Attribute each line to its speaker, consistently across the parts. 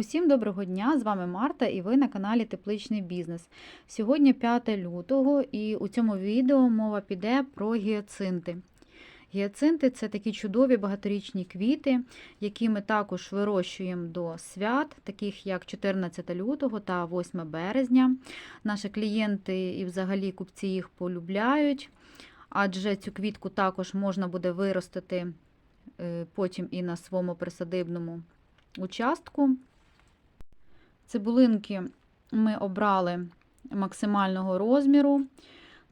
Speaker 1: Усім доброго дня! З вами Марта і ви на каналі Тепличний Бізнес. Сьогодні 5 лютого і у цьому відео мова піде про гіацинти. Гіацинти це такі чудові багаторічні квіти, які ми також вирощуємо до свят, таких як 14 лютого та 8 березня. Наші клієнти і взагалі купці їх полюбляють, адже цю квітку також можна буде виростити е, потім і на своєму присадибному участку. Цибулинки ми обрали максимального розміру.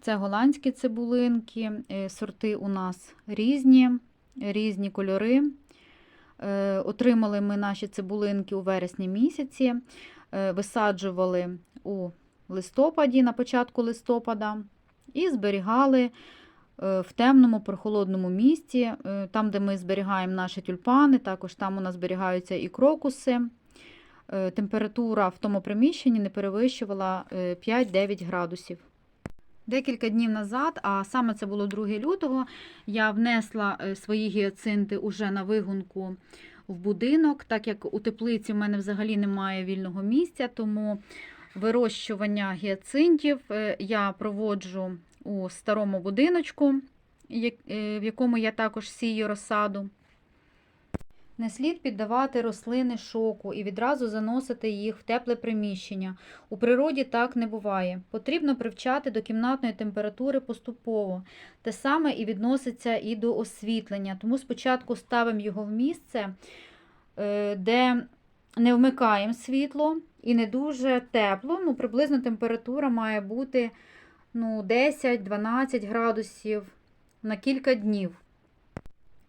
Speaker 1: Це голландські цибулинки, е, сорти у нас різні, різні кольори. Е, Отримали ми наші цибулинки у вересні місяці, е, висаджували у листопаді, на початку листопада, і зберігали в темному прохолодному місці, там, де ми зберігаємо наші тюльпани, також там у нас зберігаються і крокуси. Температура в тому приміщенні не перевищувала 5-9 градусів. Декілька днів назад, а саме це було 2 лютого, я внесла свої гіацинти уже на вигонку в будинок, так як у теплиці в мене взагалі немає вільного місця, тому вирощування гіацинтів я проводжу у старому будиночку, в якому я також сію розсаду. Не слід піддавати рослини шоку і відразу заносити їх в тепле приміщення. У природі так не буває. Потрібно привчати до кімнатної температури поступово. Те саме і відноситься і до освітлення. Тому спочатку ставимо його в місце, де не вмикаємо світло і не дуже тепло. Ну, Приблизно температура має бути ну, 10-12 градусів на кілька днів.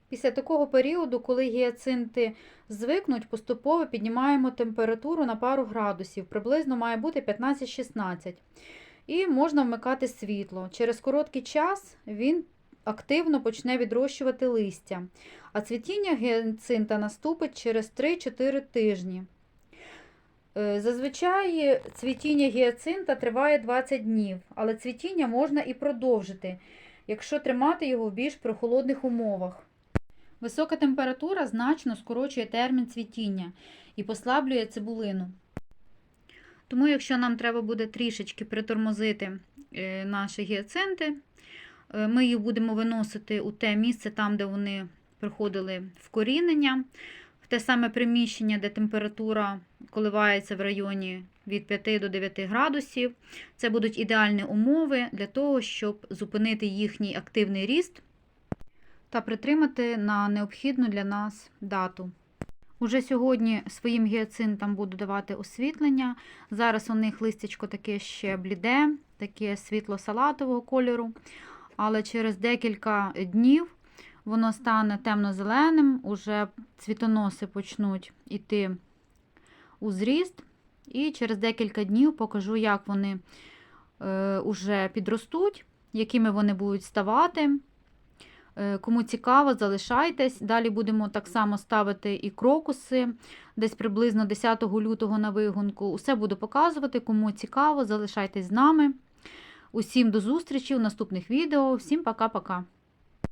Speaker 1: Після такого періоду, коли гіацинти звикнуть, поступово піднімаємо температуру на пару градусів, приблизно має бути 15-16. І можна вмикати світло. Через короткий час він активно почне відрощувати листя, а цвітіння гіацинта наступить через 3-4 тижні. Зазвичай цвітіння гіацинта триває 20 днів, але цвітіння можна і продовжити, якщо тримати його в більш прохолодних умовах. Висока температура значно скорочує термін цвітіння і послаблює цибулину. Тому, якщо нам треба буде трішечки притормозити наші гіацинти, ми їх будемо виносити у те місце, там, де вони приходили вкорінення, в те саме приміщення, де температура коливається в районі від 5 до 9 градусів. Це будуть ідеальні умови для того, щоб зупинити їхній активний ріст та притримати на необхідну для нас дату. Уже сьогодні своїм гіацинтам буду давати освітлення. Зараз у них листячко таке ще бліде, таке світло-салатового кольору. Але через декілька днів воно стане темно-зеленим, уже цвітоноси почнуть йти у зріст. І через декілька днів покажу, як вони е, уже підростуть, якими вони будуть ставати. Кому цікаво, залишайтесь. Далі будемо так само ставити і крокуси, десь приблизно 10 лютого на вигонку. Усе буду показувати. Кому цікаво, залишайтесь з нами. Усім до зустрічі у наступних відео. Всім пока-пока.